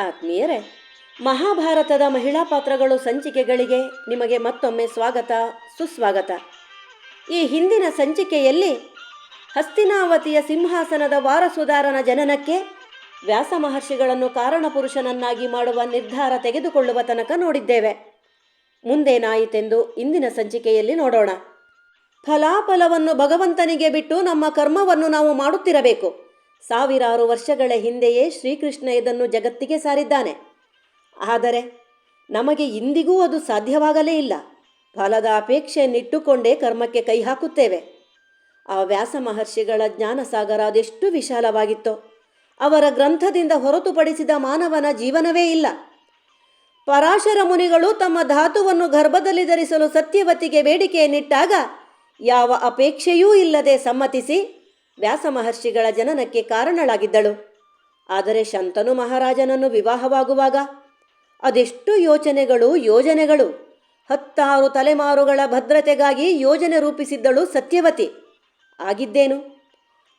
ಆತ್ಮೀಯರೇ, ಮಹಾಭಾರತದ ಮಹಿಳಾ ಪಾತ್ರಗಳು ಸಂಚಿಕೆಗಳಿಗೆ ನಿಮಗೆ ಮತ್ತೊಮ್ಮೆ ಸ್ವಾಗತ, ಸುಸ್ವಾಗತ. ಈ ಹಿಂದಿನ ಸಂಚಿಕೆಯಲ್ಲಿ ಹಸ್ತಿನಾವತಿಯ ಸಿಂಹಾಸನದ ವಾರಸುದಾರನ ಜನನಕ್ಕೆ ವ್ಯಾಸ ಮಹರ್ಷಿಗಳನ್ನು ಕಾರಣಪುರುಷನನ್ನಾಗಿ ಮಾಡುವ ನಿರ್ಧಾರ ತೆಗೆದುಕೊಳ್ಳುವ ತನಕ ನೋಡಿದ್ದೇವೆ. ಮುಂದೇನಾಯಿತೆಂದು ಇಂದಿನ ಸಂಚಿಕೆಯಲ್ಲಿ ನೋಡೋಣ. ಫಲಾಫಲವನ್ನು ಭಗವಂತನಿಗೆ ಬಿಟ್ಟು ನಮ್ಮ ಕರ್ಮವನ್ನು ನಾವು ಮಾಡುತ್ತಿರಬೇಕು. ಸಾವಿರಾರು ವರ್ಷಗಳ ಹಿಂದೆಯೇ ಶ್ರೀಕೃಷ್ಣ ಇದನ್ನು ಜಗತ್ತಿಗೆ ಸಾರಿದ್ದಾನೆ. ಆದರೆ ನಮಗೆ ಇಂದಿಗೂ ಅದು ಸಾಧ್ಯವಾಗಲೇ ಇಲ್ಲ. ಫಲದ ಅಪೇಕ್ಷೆಯನ್ನಿಟ್ಟುಕೊಂಡೇ ಕರ್ಮಕ್ಕೆ ಕೈ ಹಾಕುತ್ತೇವೆ. ಆ ವ್ಯಾಸ ಮಹರ್ಷಿಗಳ ಜ್ಞಾನಸಾಗರ ಅದೆಷ್ಟು ವಿಶಾಲವಾಗಿತ್ತೋ. ಅವರ ಗ್ರಂಥದಿಂದ ಹೊರತುಪಡಿಸಿದ ಮಾನವನ ಜೀವನವೇ ಇಲ್ಲ. ಪರಾಶರ ಮುನಿಗಳು ತಮ್ಮ ಧಾತುವನ್ನು ಗರ್ಭದಲ್ಲಿ ಧರಿಸಲು ಸತ್ಯವತಿಗೆ ಬೇಡಿಕೆಯನ್ನಿಟ್ಟಾಗ ಯಾವ ಅಪೇಕ್ಷೆಯೂ ಇಲ್ಲದೆ ಸಮ್ಮತಿಸಿ ವ್ಯಾಸ ಮಹರ್ಷಿಗಳ ಜನನಕ್ಕೆ ಕಾರಣಳಾಗಿದ್ದಳು. ಆದರೆ ಶಂತನು ಮಹಾರಾಜನನ್ನು ವಿವಾಹವಾಗುವಾಗ, ಅದೆಷ್ಟು ಯೋಚನೆಗಳು, ಯೋಜನೆಗಳು. ಹತ್ತಾರು ತಲೆಮಾರುಗಳ ಭದ್ರತೆಗಾಗಿ ಯೋಜನೆ ರೂಪಿಸಿದ್ದಳು ಸತ್ಯವತಿ. ಆಗಿದ್ದೇನು?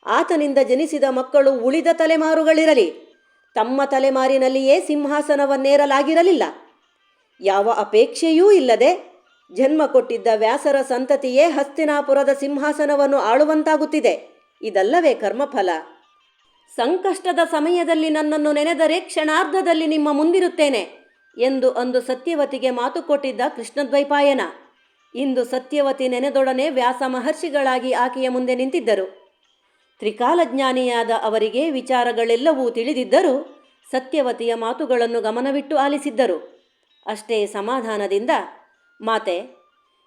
ಆತನಿಂದ ಜನಿಸಿದ ಮಕ್ಕಳು ಉಳಿದ ತಲೆಮಾರುಗಳಿರಲಿ, ತಮ್ಮ ತಲೆಮಾರಿನಲ್ಲಿಯೇ ಸಿಂಹಾಸನವನ್ನೇರಲಾಗಿರಲಿಲ್ಲ. ಯಾವ ಅಪೇಕ್ಷೆಯೂ ಇಲ್ಲದೆ ಜನ್ಮ ಕೊಟ್ಟಿದ್ದ ವ್ಯಾಸರ ಸಂತತಿಯೇ ಹಸ್ತಿನಾಪುರದ ಸಿಂಹಾಸನವನ್ನು ಆಳುವಂತಾಗುತ್ತಿದೆ. ಇದಲ್ಲವೇ ಕರ್ಮಫಲ. ಸಂಕಷ್ಟದ ಸಮಯದಲ್ಲಿ ನನ್ನನ್ನು ನೆನೆದರೆ ಕ್ಷಣಾರ್ಧದಲ್ಲಿ ನಿಮ್ಮ ಮುಂದಿರುತ್ತೇನೆ ಎಂದು ಅಂದು ಸತ್ಯವತಿಗೆ ಮಾತು ಕೊಟ್ಟಿದ್ದ ಕೃಷ್ಣದ್ವೈಪಾಯನ. ಇಂದು ಸತ್ಯವತಿ ನೆನೆದೊಡನೆ ವ್ಯಾಸ ಮಹರ್ಷಿಗಳಾಗಿ ಆಕೆಯ ಮುಂದೆ ನಿಂತಿದ್ದರು. ತ್ರಿಕಾಲಜ್ಞಾನಿಯಾದ ಅವರಿಗೆ ವಿಚಾರಗಳೆಲ್ಲವೂ ತಿಳಿದಿದ್ದರೂ ಸತ್ಯವತಿಯ ಮಾತುಗಳನ್ನು ಗಮನವಿಟ್ಟು ಆಲಿಸಿದ್ದರು. ಅಷ್ಟೇ ಸಮಾಧಾನದಿಂದ, ಮಾತೆ,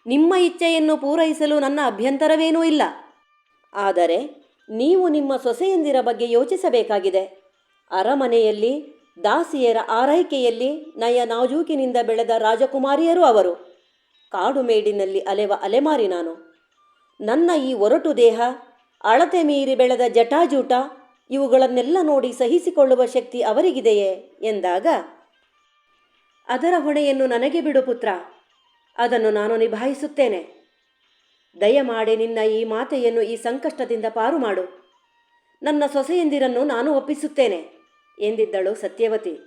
ನಿಮ್ಮ ಇಚ್ಛೆಯನ್ನು ಪೂರೈಸಲು ನನ್ನ ಅಭ್ಯಂತರವೇನೂ ಇಲ್ಲ. ಆದರೆ ನೀವು ನಿಮ್ಮ ಸೊಸೆಯಂದಿರ ಬಗ್ಗೆ ಯೋಚಿಸಬೇಕಾಗಿದೆ. ಅರಮನೆಯಲ್ಲಿ, ದಾಸಿಯರ ಆರೈಕೆಯಲ್ಲಿ ನಯ ನಾಜೂಕಿನಿಂದ ಬೆಳೆದ ರಾಜಕುಮಾರಿಯರು ಅವರು. ಕಾಡುಮೇಡಿನಲ್ಲಿ ಅಲೆವ ಅಲೆಮಾರಿ ನಾನು. ನನ್ನ ಈ ಒರಟು ದೇಹ, ಅಳತೆ ಮೀರಿ ಬೆಳೆದ ಜಟಾಜೂಟ, ಇವುಗಳನ್ನೆಲ್ಲ ನೋಡಿ ಸಹಿಸಿಕೊಳ್ಳುವ ಶಕ್ತಿ ಅವರಿಗಿದೆಯೇ? ಎಂದಾಗ, ಅದರ ಹೊಣೆಯನ್ನು ನನಗೆ ಬಿಡು ಪುತ್ರ. ಅದನ್ನು ನಾನು ನಿಭಾಯಿಸುತ್ತೇನೆ. ದಯಮಾಡಿ ನಿನ್ನ ಈ ಮಾತೆಯನ್ನು ಈ ಸಂಕಷ್ಟದಿಂದ ಪಾರು ಮಾಡು. ನನ್ನ ಸೊಸೆಯಂದಿರನ್ನು ನಾನು ಒಪ್ಪಿಸುತ್ತೇನೆ, ಎಂದಿದ್ದಳು ಸತ್ಯವತಿ.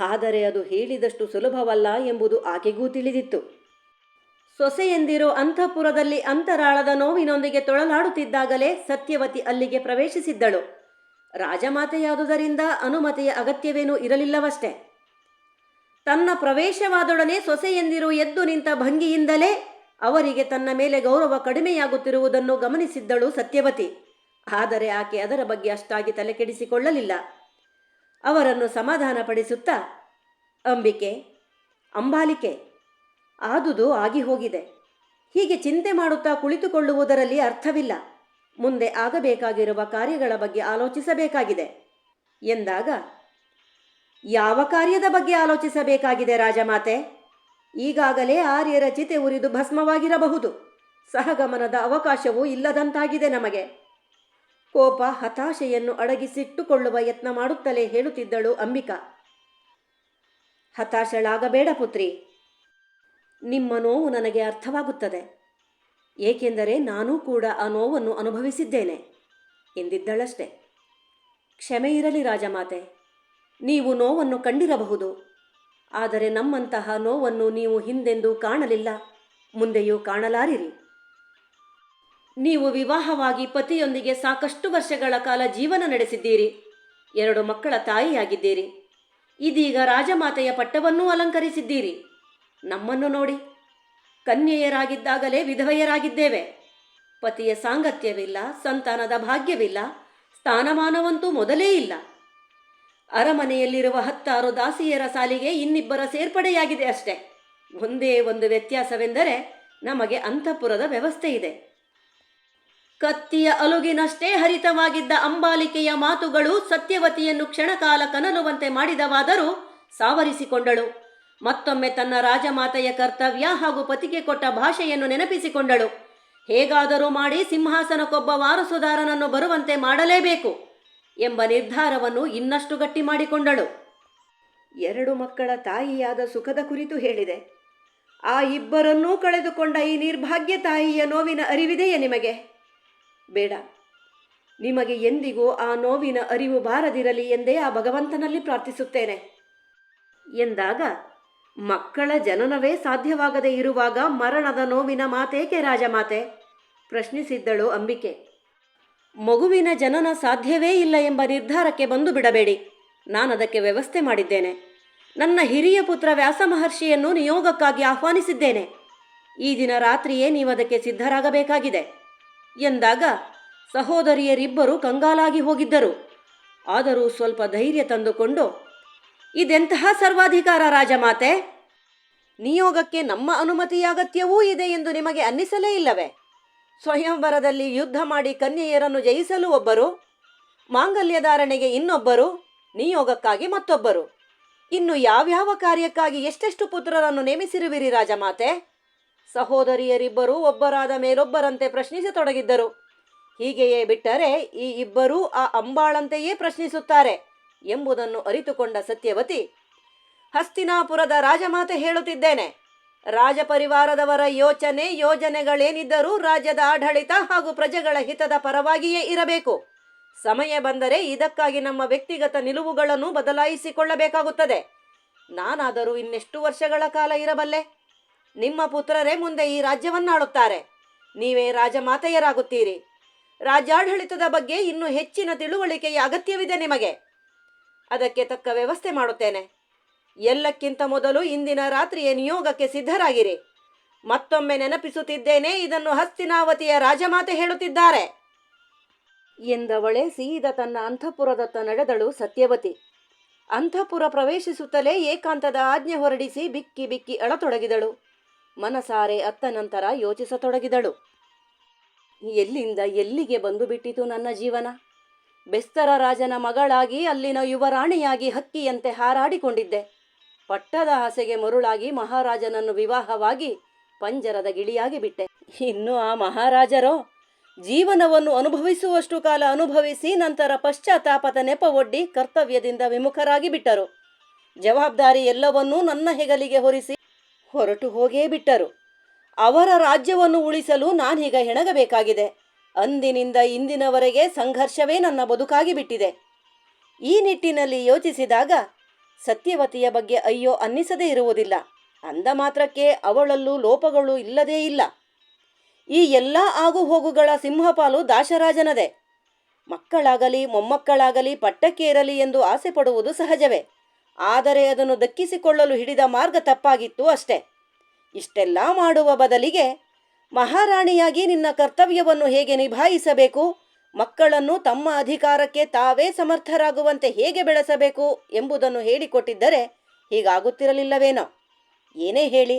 ಆದರೆ ಅದು ಹೇಳಿದಷ್ಟು ಸುಲಭವಲ್ಲ ಎಂಬುದು ಆಕೆಗೂ ತಿಳಿದಿತ್ತು. ಸೊಸೆಯಂದಿರು ಅಂತಃಪುರದಲ್ಲಿ ಅಂತರಾಳದ ನೋವಿನೊಂದಿಗೆ ತೊಳಲಾಡುತ್ತಿದ್ದಾಗಲೇ ಸತ್ಯವತಿ ಅಲ್ಲಿಗೆ ಪ್ರವೇಶಿಸಿದ್ದಳು. ರಾಜಮಾತೆಯಾದುದರಿಂದ ಅನುಮತಿಯ ಅಗತ್ಯವೇನೂ ಇರಲಿಲ್ಲವಷ್ಟೇ. ತನ್ನ ಪ್ರವೇಶವಾದೊಡನೆ ಸೊಸೆಯಂದಿರು ಎದ್ದು ನಿಂತ ಭಂಗಿಯಿಂದಲೇ ಅವರಿಗೆ ತನ್ನ ಮೇಲೆ ಗೌರವ ಕಡಿಮೆಯಾಗುತ್ತಿರುವುದನ್ನು ಗಮನಿಸಿದ್ದಳು ಸತ್ಯವತಿ. ಆದರೆ ಆಕೆ ಅದರ ಬಗ್ಗೆ ಅಷ್ಟಾಗಿ ತಲೆಕೆಡಿಸಿಕೊಳ್ಳಲಿಲ್ಲ. ಅವರನ್ನು ಸಮಾಧಾನಪಡಿಸುತ್ತಾ, ಅಂಬಿಕೆ, ಅಂಬಾಲಿಕೆ, ಆದುದು ಆಗಿ ಹೋಗಿದೆ. ಹೀಗೆ ಚಿಂತೆ ಮಾಡುತ್ತಾ ಕುಳಿತುಕೊಳ್ಳುವುದರಲ್ಲಿ ಅರ್ಥವಿಲ್ಲ. ಮುಂದೆ ಆಗಬೇಕಾಗಿರುವ ಕಾರ್ಯಗಳ ಬಗ್ಗೆ ಆಲೋಚಿಸಬೇಕಾಗಿದೆ. ಎಂದಾಗ, ಯಾವ ಕಾರ್ಯದ ಬಗ್ಗೆ ಆಲೋಚಿಸಬೇಕಾಗಿದೆ ರಾಜಮಾತೆ? ಈಗಾಗಲೇ ಆರ್ಯರ ಚಿತೆ ಉರಿದು ಭಸ್ಮವಾಗಿರಬಹುದು. ಸಹಗಮನದ ಅವಕಾಶವೂ ಇಲ್ಲದಂತಾಗಿದೆ ನಮಗೆ. ಕೋಪ ಹತಾಶೆಯನ್ನು ಅಡಗಿಸಿಟ್ಟುಕೊಳ್ಳುವ ಯತ್ನ ಮಾಡುತ್ತಲೇ ಹೇಳುತ್ತಿದ್ದಳು ಅಂಬಿಕಾ. ಹತಾಶಳಾಗಬೇಡ ಪುತ್ರಿ. ನಿಮ್ಮ ನೋವು ನನಗೆ ಅರ್ಥವಾಗುತ್ತದೆ. ಏಕೆಂದರೆ ನಾನೂ ಕೂಡ ಆ ನೋವನ್ನು ಅನುಭವಿಸಿದ್ದೇನೆ. ಎಂದಿದ್ದಳಷ್ಟೆ. ಕ್ಷಮೆ ಇರಲಿ ರಾಜಮಾತೆ. ನೀವು ನೋವನ್ನು ಕಂಡಿರಬಹುದು. ಆದರೆ ನಮ್ಮಂತಹ ನೋವನ್ನು ನೀವು ಹಿಂದೆಂದೂ ಕಾಣಲಿಲ್ಲ. ಮುಂದೆಯೂ ಕಾಣಲಾರಿರಿ. ನೀವು ವಿವಾಹವಾಗಿ ಪತಿಯೊಂದಿಗೆ ಸಾಕಷ್ಟು ವರ್ಷಗಳ ಕಾಲ ಜೀವನ ನಡೆಸಿದ್ದೀರಿ. ಎರಡು ಮಕ್ಕಳ ತಾಯಿಯಾಗಿದ್ದೀರಿ. ಇದೀಗ ರಾಜಮಾತೆಯ ಪಟ್ಟವನ್ನೂ ಅಲಂಕರಿಸಿದ್ದೀರಿ. ನಮ್ಮನ್ನು ನೋಡಿ, ಕನ್ಯೆಯರಾಗಿದ್ದಾಗಲೇ ವಿಧವೆಯರಾಗಿದ್ದೇವೆ. ಪತಿಯ ಸಾಂಗತ್ಯವಿಲ್ಲ, ಸಂತಾನದ ಭಾಗ್ಯವಿಲ್ಲ, ಸ್ಥಾನಮಾನವಂತೂ ಮೊದಲೇ ಇಲ್ಲ. ಅರಮನೆಯಲ್ಲಿರುವ ಹತ್ತಾರು ದಾಸಿಯರ ಸಾಲಿಗೆ ಇನ್ನಿಬ್ಬರ ಸೇರ್ಪಡೆಯಾಗಿದೆ ಅಷ್ಟೆ. ಒಂದೇ ಒಂದು ವ್ಯತ್ಯಾಸವೆಂದರೆ ನಮಗೆ ಅಂತಃಪುರದ ವ್ಯವಸ್ಥೆ ಇದೆ. ಕತ್ತಿಯ ಅಲುಗಿನಷ್ಟೇ ಹರಿತವಾಗಿದ್ದ ಅಂಬಾಲಿಕೆಯ ಮಾತುಗಳು ಸತ್ಯವತಿಯನ್ನು ಕ್ಷಣಕಾಲ ಕನಲುವಂತೆ ಮಾಡಿದವಾದರೂ ಸಾವರಿಸಿಕೊಂಡಳು. ಮತ್ತೊಮ್ಮೆ ತನ್ನ ರಾಜಮಾತೆಯ ಕರ್ತವ್ಯ ಹಾಗೂ ಪತಿಗೆ ಕೊಟ್ಟ ಭಾಷೆಯನ್ನು ನೆನಪಿಸಿಕೊಂಡಳು. ಹೇಗಾದರೂ ಮಾಡಿ ಸಿಂಹಾಸನಕ್ಕೊಬ್ಬ ವಾರಸುದಾರನನ್ನು ಬರುವಂತೆ ಮಾಡಲೇಬೇಕು. ಎಂಬ ನಿರ್ಧಾರವನ್ನು ಇನ್ನಷ್ಟು ಗಟ್ಟಿ ಮಾಡಿಕೊಂಡಳು. ಎರಡು ಮಕ್ಕಳ ತಾಯಿಯಾದ ಸುಖದ ಕುರಿತು ಹೇಳಿದೆ. ಆ ಇಬ್ಬರನ್ನೂ ಕಳೆದುಕೊಂಡ ಈ ನಿರ್ಭಾಗ್ಯ ತಾಯಿಯ ನೋವಿನ ಅರಿವಿದೆಯೇ ನಿಮಗೆ? ಬೇಡ. ನಿಮಗೆ ಎಂದಿಗೂ ಆ ನೋವಿನ ಅರಿವು ಬಾರದಿರಲಿ ಎಂದೇ ಆ ಭಗವಂತನಲ್ಲಿ ಪ್ರಾರ್ಥಿಸುತ್ತೇನೆ. ಎಂದಾಗ, ಮಕ್ಕಳ ಜನನವೇ ಸಾಧ್ಯವಾಗದೇ ಇರುವಾಗ ಮರಣದ ನೋವಿನ ಮಾತೇಕೆ ರಾಜಮಾತೆ? ಪ್ರಶ್ನಿಸಿದ್ದಳು ಅಂಬಿಕೆ. ಮಗುವಿನ ಜನನ ಸಾಧ್ಯವೇ ಇಲ್ಲ ಎಂಬ ನಿರ್ಧಾರಕ್ಕೆ ಬಂದು ಬಿಡಬೇಡಿ. ನಾನದಕ್ಕೆ ವ್ಯವಸ್ಥೆ ಮಾಡಿದ್ದೇನೆ. ನನ್ನ ಹಿರಿಯ ಪುತ್ರ ವ್ಯಾಸ ಮಹರ್ಷಿಯನ್ನು ನಿಯೋಗಕ್ಕಾಗಿ ಆಹ್ವಾನಿಸಿದ್ದೇನೆ. ಈ ದಿನ ರಾತ್ರಿಯೇ ನೀವದಕ್ಕೆ ಸಿದ್ಧರಾಗಬೇಕಾಗಿದೆ. ಎಂದಾಗ ಸಹೋದರಿಯರಿಬ್ಬರು ಕಂಗಾಲಾಗಿ ಹೋಗಿದ್ದರು. ಆದರೂ ಸ್ವಲ್ಪ ಧೈರ್ಯ ತಂದುಕೊಂಡು, ಇದೆಂತಹ ಸರ್ವಾಧಿಕಾರ ರಾಜಮಾತೆ? ನಿಯೋಗಕ್ಕೆ ನಮ್ಮ ಅನುಮತಿಯ ಅಗತ್ಯವೂ ಇದೆ ಎಂದು ನಿಮಗೆ ಅನ್ನಿಸಲೇ ಇಲ್ಲವೇ? ಸ್ವಯಂವರದಲ್ಲಿ ಯುದ್ಧ ಮಾಡಿ ಕನ್ಯೆಯರನ್ನು ಜಯಿಸಲು ಒಬ್ಬರು ಮಾಂಗಲ್ಯ ಧಾರಣೆಗೆ ಇನ್ನೊಬ್ಬರು, ನಿಯೋಗಕ್ಕಾಗಿ ಮತ್ತೊಬ್ಬರು. ಇನ್ನು ಯಾವ್ಯಾವ ಕಾರ್ಯಕ್ಕಾಗಿ ಎಷ್ಟೆಷ್ಟು ಪುತ್ರರನ್ನು ನೇಮಿಸಿರುವಿರಿ ರಾಜಮಾತೆ? ಸಹೋದರಿಯರಿಬ್ಬರೂ ಒಬ್ಬರಾದ ಮೇಲೊಬ್ಬರಂತೆ ಪ್ರಶ್ನಿಸತೊಡಗಿದ್ದರು. ಹೀಗೆಯೇ ಬಿಟ್ಟರೆ ಈ ಇಬ್ಬರೂ ಆ ಅಂಬಾಳಂತೆಯೇ ಪ್ರಶ್ನಿಸುತ್ತಾರೆ ಎಂಬುದನ್ನು ಅರಿತುಕೊಂಡ ಸತ್ಯವತಿ, ಹಸ್ತಿನಾಪುರದ ರಾಜಮಾತೆ ಹೇಳುತ್ತಿದ್ದೇನೆ. ರಾಜಪರಿವಾರದವರ ಯೋಚನೆ, ಯೋಜನೆಗಳೇನಿದ್ದರೂ ರಾಜ್ಯದ ಆಡಳಿತ ಹಾಗೂ ಪ್ರಜೆಗಳ ಹಿತದ ಪರವಾಗಿಯೇ ಇರಬೇಕು. ಸಮಯ ಬಂದರೆ ಇದಕ್ಕಾಗಿ ನಮ್ಮ ವ್ಯಕ್ತಿಗತ ನಿಲುವುಗಳನ್ನು ಬದಲಾಯಿಸಿಕೊಳ್ಳಬೇಕಾಗುತ್ತದೆ. ನಾನಾದರೂ ಇನ್ನೆಷ್ಟು ವರ್ಷಗಳ ಕಾಲ ಇರಬಲ್ಲೆ? ನಿಮ್ಮ ಪುತ್ರರೇ ಮುಂದೆ ಈ ರಾಜ್ಯವನ್ನಾಳುತ್ತಾರೆ. ನೀವೇ ರಾಜಮಾತೆಯರಾಗುತ್ತೀರಿ. ರಾಜ್ಯಾಡಳಿತದ ಬಗ್ಗೆ ಇನ್ನೂ ಹೆಚ್ಚಿನ ತಿಳುವಳಿಕೆಯ ಅಗತ್ಯವಿದೆ ನಿಮಗೆ. ಅದಕ್ಕೆ ತಕ್ಕ ವ್ಯವಸ್ಥೆ ಮಾಡುತ್ತೇನೆ. ಎಲ್ಲಕ್ಕಿಂತ ಮೊದಲು ಇಂದಿನ ರಾತ್ರಿಯ ನಿಯೋಗಕ್ಕೆ ಸಿದ್ಧರಾಗಿರಿ. ಮತ್ತೊಮ್ಮೆ ನೆನಪಿಸುತ್ತಿದ್ದೇನೆ ಇದನ್ನು ಹಸ್ತಿನಾವತಿಯ ರಾಜಮಾತೆ ಹೇಳುತ್ತಿದ್ದಾರೆ. ಎಂದವಳೆ ಸೀದ ತನ್ನ ಅಂತಃಪುರದತ್ತ ನಡೆದಳು ಸತ್ಯವತಿ. ಅಂತಃಪುರ ಪ್ರವೇಶಿಸುತ್ತಲೇ ಏಕಾಂತದ ಆಜ್ಞೆ ಹೊರಡಿಸಿ ಬಿಕ್ಕಿ ಬಿಕ್ಕಿ ಅಳತೊಡಗಿದಳು. ಮನಸಾರೆ ಅತ್ತ ನಂತರ ಯೋಚಿಸತೊಡಗಿದಳು. ಎಲ್ಲಿಂದ ಎಲ್ಲಿಗೆ ಬಂದು ಬಿಟ್ಟಿತು ನನ್ನ ಜೀವನ? ಬೆಸ್ತರ ರಾಜನ ಮಗಳಾಗಿ ಅಲ್ಲಿನ ಯುವರಾಣಿಯಾಗಿ ಹಕ್ಕಿಯಂತೆ ಹಾರಾಡಿಕೊಂಡಿದ್ದೆ. ಪಟ್ಟದ ಆಸೆಗೆ ಮರುಳಾಗಿ ಮಹಾರಾಜನನ್ನು ವಿವಾಹವಾಗಿ ಪಂಜರದ ಗಿಳಿಯಾಗಿ ಬಿಟ್ಟೆ. ಇನ್ನು ಆ ಮಹಾರಾಜರೋ ಜೀವನವನ್ನು ಅನುಭವಿಸುವಷ್ಟು ಕಾಲ ಅನುಭವಿಸಿ ನಂತರ ಪಶ್ಚಾತ್ತಾಪದ ನೆಪ ಒಡ್ಡಿ ಕರ್ತವ್ಯದಿಂದ ವಿಮುಖರಾಗಿ ಬಿಟ್ಟರು. ಜವಾಬ್ದಾರಿ ಎಲ್ಲವನ್ನೂ ನನ್ನ ಹೆಗಲಿಗೆ ಹೊರಿಸಿ ಹೊರಟು ಹೋಗೇ ಬಿಟ್ಟರು. ಅವರ ರಾಜ್ಯವನ್ನು ಉಳಿಸಲು ನಾನೀಗ ಹೆಣಗಬೇಕಾಗಿದೆ. ಅಂದಿನಿಂದ ಇಂದಿನವರೆಗೆ ಸಂಘರ್ಷವೇ ನನ್ನ ಬದುಕಾಗಿ ಬಿಟ್ಟಿದೆ. ಈ ನಿಟ್ಟಿನಲ್ಲಿ ಯೋಚಿಸಿದಾಗ ಸತ್ಯವತಿಯ ಬಗ್ಗೆ ಅಯ್ಯೋ ಅನ್ನಿಸದೇ ಇರುವುದಿಲ್ಲ. ಅಂದ ಮಾತ್ರಕ್ಕೆ ಅವಳಲ್ಲೂ ಲೋಪಗಳು ಇಲ್ಲದೇ ಇಲ್ಲ. ಈ ಎಲ್ಲ ಆಗುಹೋಗುಗಳ ಸಿಂಹಪಾಲು ದಾಶರಾಜನದೇ. ಮಕ್ಕಳಾಗಲಿ, ಮೊಮ್ಮಕ್ಕಳಾಗಲಿ ಪಟ್ಟಕ್ಕೇರಲಿ ಎಂದು ಆಸೆ ಪಡುವುದು ಸಹಜವೇ. ಆದರೆ ಅದನ್ನು ದಕ್ಕಿಸಿಕೊಳ್ಳಲು ಹಿಡಿದ ಮಾರ್ಗ ತಪ್ಪಾಗಿತ್ತು ಅಷ್ಟೆ. ಇಷ್ಟೆಲ್ಲ ಮಾಡುವ ಬದಲಿಗೆ ಮಹಾರಾಣಿಯಾಗಿ ನಿನ್ನ ಕರ್ತವ್ಯವನ್ನು ಹೇಗೆ ನಿಭಾಯಿಸಬೇಕು? ಮಕ್ಕಳನ್ನು ತಮ್ಮ ಅಧಿಕಾರಕ್ಕೆ ತಾವೇ ಸಮರ್ಥರಾಗುವಂತೆ ಹೇಗೆ ಬೆಳೆಸಬೇಕು ಎಂಬುದನ್ನು ಹೇಳಿಕೊಟ್ಟಿದ್ದರೆ ಹೀಗಾಗುತ್ತಿರಲಿಲ್ಲವೇನೋ. ಏನೇ ಹೇಳಿ,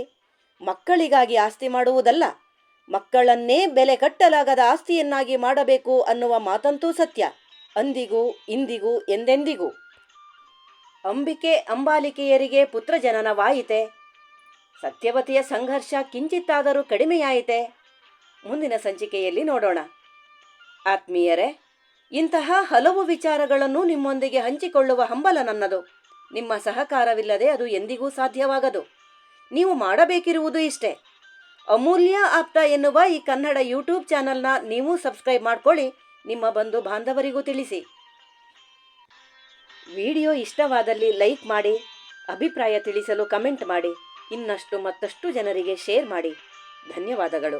ಮಕ್ಕಳಿಗಾಗಿ ಆಸ್ತಿ ಮಾಡುವುದಲ್ಲ, ಮಕ್ಕಳನ್ನೇ ಬೆಲೆ ಕಟ್ಟಲಾಗದ ಆಸ್ತಿಯನ್ನಾಗಿ ಮಾಡಬೇಕು ಅನ್ನುವ ಮಾತಂತೂ ಸತ್ಯ. ಅಂದಿಗೂ, ಇಂದಿಗೂ, ಎಂದೆಂದಿಗೂ. ಅಂಬಿಕೆ ಅಂಬಾಲಿಕೆಯರಿಗೆ ಪುತ್ರ ಜನನವಾಯಿತೆ ಸತ್ಯವತಿಯ ಸಂಘರ್ಷ ಕಿಂಚಿತ್ತಾದರೂ ಕಡಿಮೆಯಾಯಿತೆ? ಮುಂದಿನ ಸಂಚಿಕೆಯಲ್ಲಿ ನೋಡೋಣ. ಆತ್ಮೀಯರೇ, ಇಂತಹ ಹಲವು ವಿಚಾರಗಳನ್ನು ನಿಮ್ಮೊಂದಿಗೆ ಹಂಚಿಕೊಳ್ಳುವ ಹಂಬಲ ನನ್ನದು. ನಿಮ್ಮ ಸಹಕಾರವಿಲ್ಲದೆ ಅದು ಎಂದಿಗೂ ಸಾಧ್ಯವಾಗದು. ನೀವು ಮಾಡಬೇಕಿರುವುದು ಇಷ್ಟೇ. ಅಮೂಲ್ಯ ಆಪ್ತ ಎನ್ನುವ ಈ ಕನ್ನಡ ಯೂಟ್ಯೂಬ್ ಚಾನಲ್ನ ನೀವು ಸಬ್ಸ್ಕ್ರೈಬ್ ಮಾಡ್ಕೊಳ್ಳಿ, ನಿಮ್ಮ ಬಂಧು ಬಾಂಧವರಿಗೂ ತಿಳಿಸಿ. ವಿಡಿಯೋ ಇಷ್ಟವಾದಲ್ಲಿ ಲೈಕ್ ಮಾಡಿ, ಅಭಿಪ್ರಾಯ ತಿಳಿಸಲು ಕಮೆಂಟ್ ಮಾಡಿ, ಇನ್ನಷ್ಟು ಮತ್ತಷ್ಟು ಜನರಿಗೆ ಶೇರ್ ಮಾಡಿ. ಧನ್ಯವಾದಗಳು.